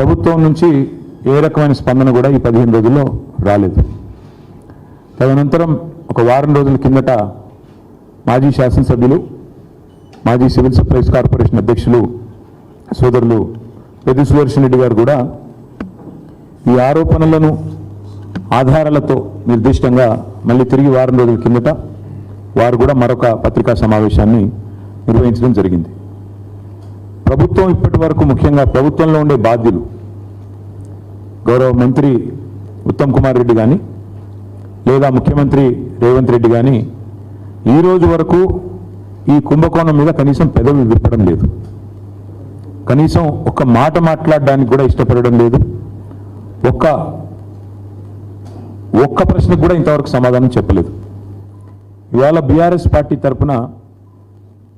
ప్రభుత్వం నుంచి ఏ రకమైన స్పందన కూడా ఈ పదిహేను రోజుల్లో రాలేదు. తదనంతరం ఒక వారం రోజుల కిందట మాజీ శాసనసభ్యులు మాజీ సివిల్ సప్లైస్ కార్పొరేషన్ అధ్యక్షులు సోదరులు పెద్ది సుదర్శన్ రెడ్డి గారు కూడా ఈ ఆరోపణలను ఆధారాలతో నిర్దిష్టంగా మళ్ళీ తిరిగి వారం రోజుల కిందట వారు కూడా మరొక పత్రికా సమావేశాన్ని నిర్వహించడం జరిగింది. ప్రభుత్వం ఇప్పటి వరకు ముఖ్యంగా ప్రభుత్వంలో ఉండే బాధ్యులు గౌరవ మంత్రి ఉత్తమ్ కుమార్ రెడ్డి కానీ లేదా ముఖ్యమంత్రి రేవంత్ రెడ్డి కానీ ఈ రోజు వరకు ఈ కుంభకోణం మీద కనీసం పెదవి విప్పడం లేదు. కనీసం ఒక్క మాట మాట్లాడడానికి కూడా ఇష్టపడడం లేదు. ఒక్క ఒక్క ప్రశ్నకు కూడా ఇంతవరకు సమాధానం చెప్పలేదు. ఇవాళ బీఆర్ఎస్ పార్టీ తరఫున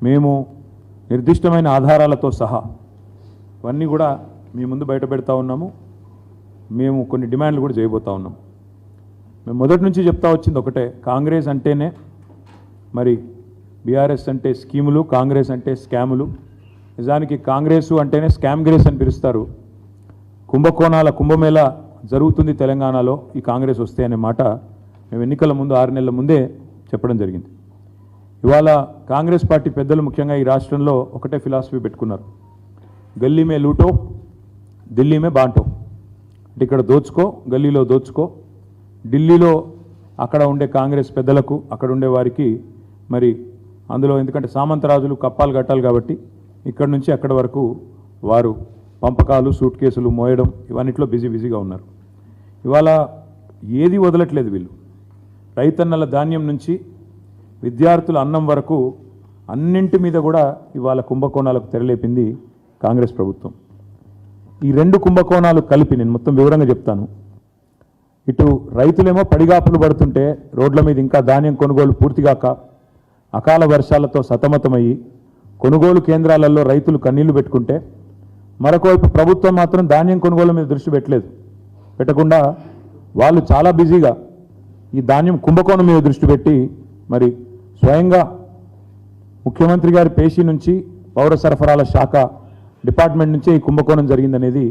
మేము నిర్దిష్టమైన ఆధారాలతో సహా ఇవన్నీ కూడా మీ ముందు బయట పెడతా ఉన్నాము. మేము కొన్ని డిమాండ్లు కూడా చేయబోతా ఉన్నాం మేము మొదటి నుంచి చెప్తా వచ్చింది ఒకటే కాంగ్రెస్ అంటేనే మరి బీఆర్ఎస్ అంటే స్కీములు కాంగ్రెస్ అంటే స్కాములు. నిజానికి కాంగ్రెస్ అంటేనే స్కామ్ గ్రేస్ అని పిలుస్తారు. కుంభకోణాల కుంభమేళ జరుగుతుంది తెలంగాణలో ఈ కాంగ్రెస్ వస్తే అనే మాట మేము ఎన్నికల ముందు ఆరు నెలల ముందే చెప్పడం జరిగింది. ఇవాళ కాంగ్రెస్ పార్టీ పెద్దలు ముఖ్యంగా ఈ రాష్ట్రంలో ఒకటే ఫిలాసఫీ పెట్టుకున్నారు. గల్లీ మే లూటో ఢిల్లీ మే బాంటో. అంటే ఇక్కడ దోచుకో గల్లీలో దోచుకో. ఢిల్లీలో అక్కడ ఉండే కాంగ్రెస్ పెద్దలకు అక్కడ ఉండే వారికి మరి అందులో ఎందుకంటే సామంతరాజులు కప్పాలు కట్టాలి కాబట్టి ఇక్కడ నుంచి అక్కడ వరకు వారు పంపకాలు సూట్ కేసులు మోయడం ఇవన్నిట్లో బిజీ బిజీగా ఉన్నారు. ఇవాళ ఏది వదలట్లేదు వీళ్ళు. రైతన్నల ధాన్యం నుంచి విద్యార్థుల అన్నం వరకు అన్నింటి మీద కూడా ఇవాళ కుంభకోణాలకు తెరలేపింది కాంగ్రెస్ ప్రభుత్వం. ఈ రెండు కుంభకోణాలు కలిపి నేను మొత్తం వివరంగా చెప్తాను. ఇటు రైతులేమో పడిగాపులు పడుతుంటే రోడ్ల మీద ఇంకా ధాన్యం కొనుగోలు పూర్తిగాక అకాల వర్షాలతో సతమతమయ్యి కొనుగోలు కేంద్రాలలో రైతులు కన్నీళ్ళు పెట్టుకుంటే మరొకవైపు ప్రభుత్వం మాత్రం ధాన్యం కొనుగోలు మీద దృష్టి పెట్టలేదు. పెట్టకుండా వాళ్ళు చాలా బిజీగా ఈ ధాన్యం కుంభకోణం మీద దృష్టి పెట్టి మరి స్వయంగా ముఖ్యమంత్రి గారి పేషీ నుంచి పౌర సరఫరాల శాఖ డిపార్ట్మెంట్ నుంచే ఈ కుంభకోణం జరిగిందనేది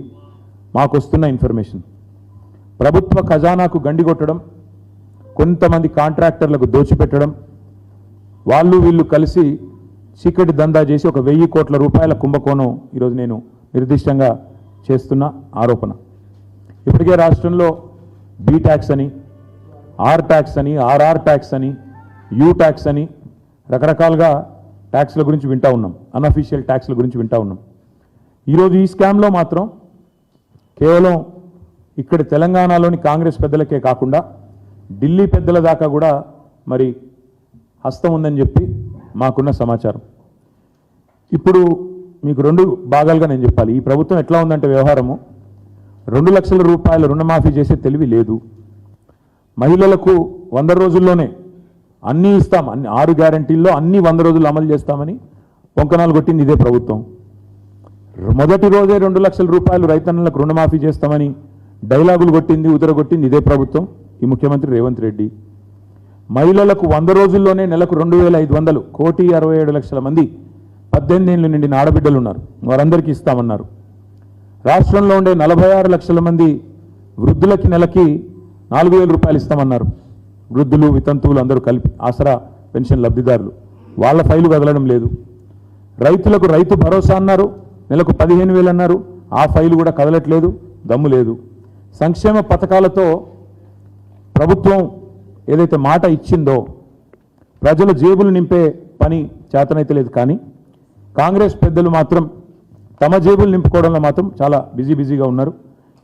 మాకు వస్తున్న ఇన్ఫర్మేషన్. ప్రభుత్వ ఖజానాకు గండి కొట్టడం కొంతమంది కాంట్రాక్టర్లకు దోచిపెట్టడం వాళ్ళు వీళ్ళు కలిసి చీకటి దందా చేసి ఒక వెయ్యి కోట్ల రూపాయల కుంభకోణం ఈరోజు నేను నిర్దిష్టంగా చేస్తున్న ఆరోపణ. ఇప్పటికే రాష్ట్రంలో బీ ట్యాక్స్ అని ఆర్ ట్యాక్స్ అని ఆర్ఆర్ ట్యాక్స్ అని యూ ట్యాక్స్ అని రకరకాలుగా ట్యాక్స్ల గురించి వింటా ఉన్నాం. అన్అఫీషియల్ ట్యాక్స్ల గురించి వింటా ఉన్నాం. ఈరోజు ఈ స్కామ్లో మాత్రం కేవలం ఇక్కడ తెలంగాణలోని కాంగ్రెస్ పెద్దలకే కాకుండా ఢిల్లీ పెద్దల దాకా కూడా మరి హస్తం ఉందని చెప్పి మాకున్న సమాచారం. ఇప్పుడు మీకు రెండు భాగాలుగా నేను చెప్పాలి. ఈ ప్రభుత్వం ఎట్లా ఉందంటే వ్యవహారము రెండు లక్షల రూపాయల రుణమాఫీ చేసే తెలివి లేదు. మహిళలకు వంద రోజుల్లోనే అన్నీ ఇస్తాం అన్ని ఆరు గ్యారంటీల్లో అన్ని వంద రోజులు అమలు చేస్తామని పొంకనాలు కొట్టింది ఇదే ప్రభుత్వం. మొదటి రోజే రెండు లక్షల రూపాయలు రైతన్నలకు రుణమాఫీ చేస్తామని డైలాగులు కొట్టింది ఉదరగొట్టింది ఇదే ప్రభుత్వం. ఈ ముఖ్యమంత్రి రేవంత్ రెడ్డి. మహిళలకు వంద రోజుల్లోనే నెలకు రెండు వేల ఐదు వందలు కోటి అరవై ఏడు లక్షల మంది పద్దెనిమిది ఏళ్ళు నిండిన ఆడబిడ్డలు ఉన్నారు. వారందరికీ ఇస్తామన్నారు. రాష్ట్రంలో ఉండే నలభై ఆరు లక్షల మంది వృద్ధులకి నెలకి నాలుగు వేల రూపాయలు ఇస్తామన్నారు. వృద్ధులు వితంతువులు అందరూ కలిపి ఆసరా పెన్షన్ లబ్ధిదారులు. వాళ్ళ ఫైలు కదలడం లేదు. రైతులకు రైతు భరోసా అన్నారు. నెలకు పదిహేను వేలు అన్నారు. ఆ ఫైలు కూడా కదలట్లేదు. దమ్ము లేదు. సంక్షేమ పథకాలతో ప్రభుత్వం ఏదైతే మాట ఇచ్చిందో ప్రజల జేబులు నింపే పని చేతనైతే లేదు కానీ కాంగ్రెస్ పెద్దలు మాత్రం తమ జేబులు నింపుకోవడంలో మాత్రం చాలా బిజీ బిజీగా ఉన్నారు.